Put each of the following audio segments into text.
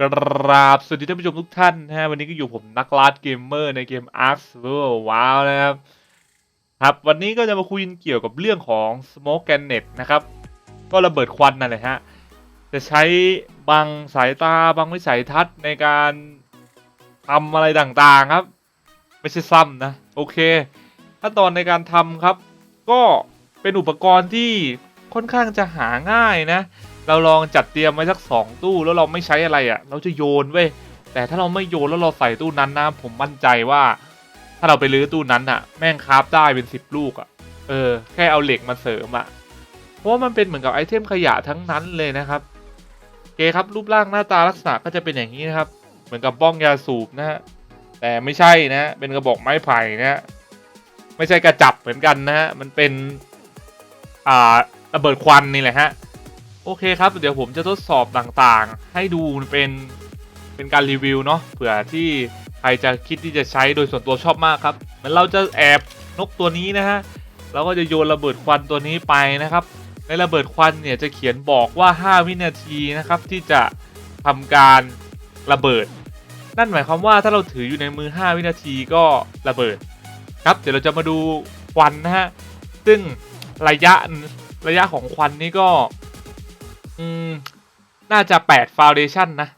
กราบสวัสดีท่านผู้ชมทุกท่านนะฮะวันนี้ก็อยู่ผมนักลาดเกมเมอร์ในเกม Ark s u r v i v a l นะครับครับวันนี้ก็จะมาคุยเกี่ยวกับเรื่องของ Smoke Grenade นะครับ ก็ระเบิดควันนั่นแหละฮะ จะใช้บังสายตาบังวิสัยทัศน์ในการทำอะไรต่างๆครับ ไม่ใช่ซ้ำนะ โอเคขั้นตอนในการทำครับ ก็เป็นอุปกรณ์ที่ค่อนข้างจะหาง่ายนะ เราลองจัดเตรียมไว้สักสองตู้แล้วเราไม่ใช้อะไรอะ่ะ เราจะโยนเว้ยแต่ถ้าเราไม่โยนแล้วเราใส่ตู้นั้นนะ ผมมั่นใจว่า ถ้าเราไปรื้อตู้นั้นอะ่ะ แม่งคราฟได้เป็นสิบลูกอะ่ะ เออ แค่เอาเหล็กมาเสริมอะ่ะเพราะว่ามันเป็นเหมือนกับไอเทมขยะทั้งนั้นเลยนะครับเคครับรูปร่างหน้าตาลักษณะก็จะเป็นอย่างนี้นะครับ เหมือนกับบ้องยาสูบนะฮะแต่ไม่ใช่นะเป็นกระบอกไม้ไผ่นะฮะไม่ใช่กระจับเหมือนกันนะฮะมันเป็นอ่าระเบิดควันนี่แหละฮะ โอเคครับ เดี๋ยวผมจะทดสอบต่างๆ ให้ดูเป็นเป็นการรีวิวเนาะเผื่อที่ใครจะคิดที่จะใช้โดยส่วนตัวชอบมากครับเหมือนเราจะแอบนกตัวนี้นะฮะเราก็จะโยนระเบิดควันตัวนี้ไปนะครับ ในระเบิดควันเนี่ยจะเขียนบอกว่า 5 วินาทีนะครับที่จะทำการระเบิด นั่นหมายความว่าถ้าเราถืออยู่ในมือ 5 วินาทีก็ระเบิด ครับ เดี๋ยวเราจะมาดูควันนะฮะซึ่งระยะระยะของควันนี่ก็ อืม น่าจะ8 foundation นะ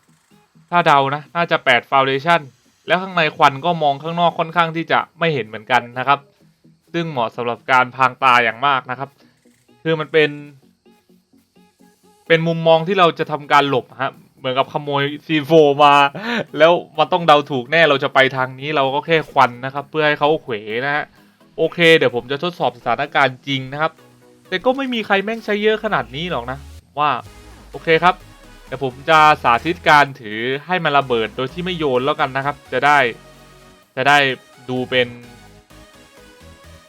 ถ้าเดานะ น่าจะ8 foundation แล้วข้างในควันก็มองข้างนอกค่อนข้างที่จะไม่เห็นเหมือนกันนะครับ ซึ่งเหมาะสำหรับการพรางตาอย่างมากนะครับ คือมันเป็น เป็นมุมมองที่เราจะทำการหลบฮะเหมือนกับขโมยซีโฟมา แล้วมันต้องเดาถูกแน่เราจะไปทางนี้เราก็แค่ควันนะครับ เพื่อให้เขาเขวนะฮะโอเค เดี๋ยวผมจะทดสอบสถานการณ์จริงนะครับ แต่ก็ไม่มีใครแม่งใช้เยอะขนาดนี้หรอกนะ ว่า โอเคครับเดี๋ยวผมจะสาธิตการถือให้มันระเบิดโดยที่ไม่โยนแล้วกันนะครับ จะได้จะได้ดูเป็น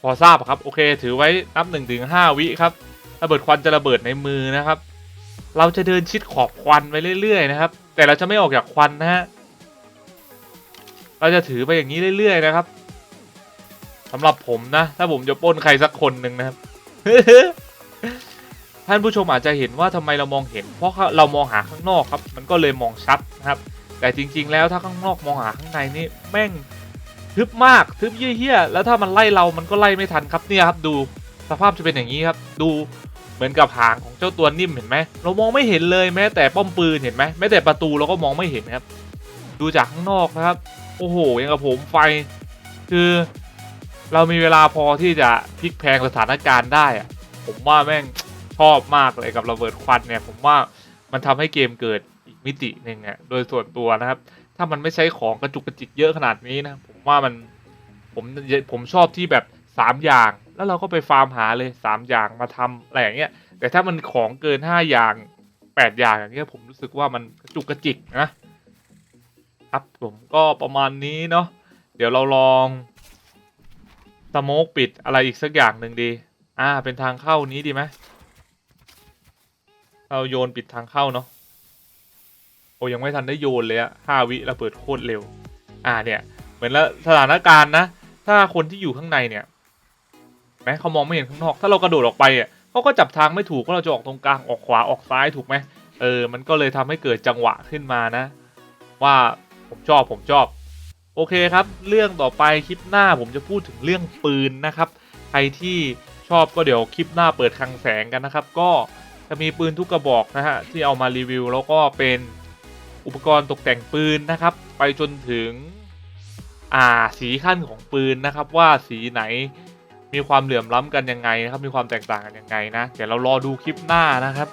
พอทราบครับโอเค ถือไว้นับ1นถึงหวิครับระเบิดควันจะระเบิดในมือนะครับ เราจะเดินชิดขอบควันไปเรื่อยๆนะครับ แต่เราจะไม่ออกจากควันนะฮะเราจะถือไปอย่างนี้เรื่อยๆนะครับสำหรับผมนะ ถ้าผมจะป้นใครสักคนหนึ่งนะครับ ท่านผู้ชมอาจจะเห็นว่าทำไมเรามองเห็น เพราะเรามองหาข้างนอกครับ มันก็เลยมองชัดนะครับ แต่จริง ๆ แล้วถ้าข้างนอกมองหาข้างในนี่แม่งทึบมากทึบเยี่ยๆแล้วถ้ามันไล่เรามันก็ไล่ไม่ทันครับเนี่ยครับดูสภาพจะเป็นอย่างนี้ครับดูเหมือนกับหางของเจ้าตัวนิ่มเห็นไหมเรามองไม่เห็นเลยแม้แต่ป้อมปืนเห็นไหมแม้แต่ประตูเราก็มองไม่เห็นครับ ดูจากข้างนอกนะครับโอ้โหยังกับผมไฟ คือเรามีเวลาพอที่จะพลิกแพลงสถานการณ์ได้อะผมว่าแม่ง ชอบมากเลยกับระเบิดควันเนี่ยผมว่ามันทำให้เกมเกิดอีกมิติหนึ่งอะโดยส่วนตัวนะครับ ถ้ามันไม่ใช้ของกระจุกกระจิกเยอะขนาดนี้นะผมว่ามันผมผมชอบที่แบบสามอย่าง แล้วเราก็ไปฟาร์มหาเลยสามอย่างมาทำอะไรอย่างเงี้ยแต่ถ้ามันของเกินห้าอย่างแปดอย่างอย่างเงี้ยผมรู้สึกว่ามันกระจุกกระจิกนะครับผมก็ประมาณนี้เนาะเดี๋ยวเราลองสโมกปิดอะไรอีกสักอย่างหนึ่งดี อ่า เป็นทางเข้านี้ดีไหม เราโยนปิดทางเข้าเนาะโอ้ยังไม่ทันได้โยนเลยอะห้าวิระเบิดโคตรเร็ว อ่าเนี่ย เหมือนแล้วสถานการณ์นะ ถ้าคนที่อยู่ข้างในเนี่ยแม้เขามองไม่เห็นข้างนอก ถ้าเรากระโดดออกไปอะเขาก็จับทางไม่ถูกว่าเราจะออกตรงกลางออกขวาออกซ้ายถูกไหมเออ มันก็เลยทำให้เกิดจังหวะขึ้นมานะ ว่าผมชอบผมชอบ โอเคครับ เรื่องต่อไปคลิปหน้าผมจะพูดถึงเรื่องปืนนะครับ ใครที่ชอบก็เดี๋ยวคลิปหน้าเปิดคลังแสงกันนะครับ ก็ จะมีปืนทุกกระบอกนะฮะที่เอามารีวิว แล้วก็เป็นอุปกรณ์ตกแต่งปืนนะครับ ไปจนถึงอ่าสีขั้นของปืนนะครับ ว่าสีไหนมีความเหลื่อมล้ำกันยังไงนะครับ มีความแตกต่างกันยังไงนะเดี๋ยวเรารอดูคลิปหน้านะครับ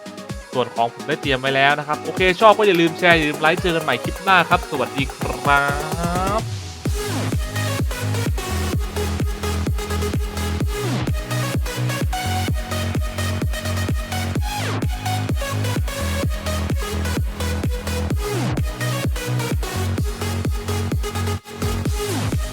ส่วนของผมได้เตรียมไว้แล้วนะครับ โอเคชอบก็อย่าลืมแชร์อย่าลืมไลค์เจอกันใหม่คลิปหน้าครับ สวัสดีครับ